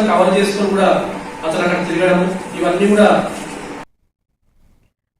మొత్తం కవర్ చేసుకుని కూడా అతను అక్కడ తిరగడం ఇవన్నీ కూడా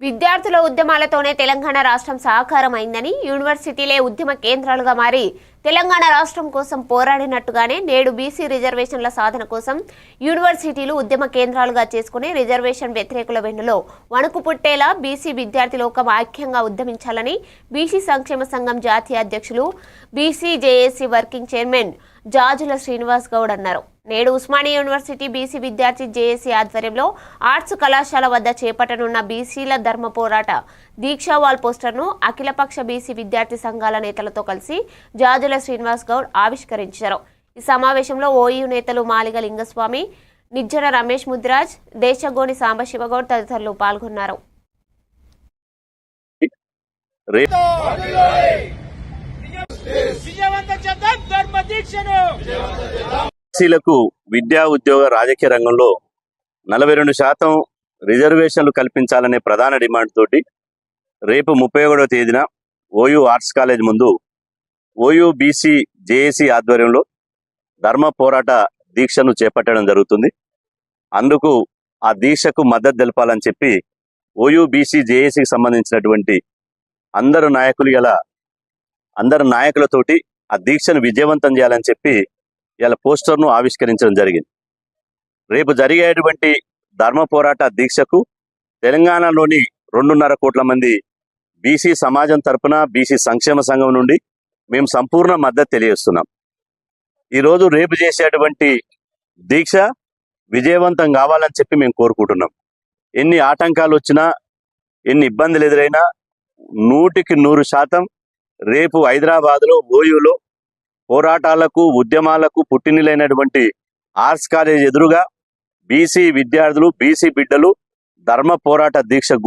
విద్యార్థుల ఉద్యమాలతోనే తెలంగాణ రాష్ట్రం సహకారం అయిందని యూనివర్సిటీలే ఉద్యమ కేంద్రాలుగా మారి తెలంగాణ రాష్ట్రం కోసం పోరాడినట్టుగానే నేడు బీసీ రిజర్వేషన్ల సాధన కోసం యూనివర్సిటీలు ఉద్యమ కేంద్రాలుగా చేసుకుని రిజర్వేషన్ వ్యతిరేకుల వెన్నులో వణుకు పుట్టేలా బీసీ విద్యార్థి లోకం ఐక్యంగా ఉద్యమించాలని బీసీ సంక్షేమ సంఘం జాతీయ అధ్యక్షులు BC JAC working chairman Jajula Srinivas Goud అన్నారు. నేడు ఉస్మానియా యూనివర్సిటీ బీసీ విద్యార్థి జేఏసీ ఆధ్వర్యంలో ఆర్ట్స్ కళాశాల వద్ద చేపట్టనున్న బీసీల ధర్మ పోరాట దీక్షా వాల్ పోస్టర్ను అఖిలపక్ష బీసీ విద్యార్థి సంఘాల నేతలతో కలిసి జాజుల శ్రీనివాస్ గౌడ్ ఆవిష్కరించారు. ఈ సమావేశంలో ఓయూ నేతలు మాలిగ లింగస్వామి నిజ్జన రమేష్ ముద్రాజ్ దేశగోని సాంబశివగౌడ్ తదితరులు పాల్గొన్నారు. చేద్దాం ధర్మ దీక్షను ఎస్సీలకు విద్యా ఉద్యోగ రాజకీయ రంగంలో నలభై రెండు శాతం రిజర్వేషన్లు కల్పించాలనే ప్రధాన డిమాండ్ తోటి రేపు ముప్పై ఒకటవ తేదీన ఓయూ ఆర్ట్స్ కాలేజ్ ముందు ఓయూ బీసీ జేఏసీ ఆధ్వర్యంలో ధర్మ పోరాట దీక్షను చేపట్టడం జరుగుతుంది. అందుకు ఆ దీక్షకు మద్దతు తెలపాలని చెప్పి ఓయూ బీసీ జేఏసీకి సంబంధించినటువంటి అందరు నాయకులు గల అందరు నాయకులతోటి ఆ దీక్షను విజయవంతం చేయాలని చెప్పి ఇలా పోస్టర్ను ఆవిష్కరించడం జరిగింది. రేపు జరిగేటువంటి ధర్మ పోరాట దీక్షకు తెలంగాణలోని రెండున్నర కోట్ల మంది బీసీ సమాజం తరపున బీసీ సంక్షేమ సంఘం నుండి మేము సంపూర్ణ మద్దతు తెలియజేస్తున్నాం. ఈరోజు రేపు చేసేటువంటి దీక్ష విజయవంతం కావాలని చెప్పి మేము కోరుకుంటున్నాం. ఎన్ని ఆటంకాలు వచ్చినా ఎన్ని ఇబ్బందులు ఎదురైనా నూటికి నూరు శాతం రేపు హైదరాబాద్లో ఓయూలో పోరాటాలకు ఉద్యమాలకు పుట్టినిలైనటువంటి ఆర్ట్స్ కాలేజ్ ఎదురుగా బీసీ విద్యార్థులు బీసీ బిడ్డలు ధర్మ పోరాట దీక్ష గూ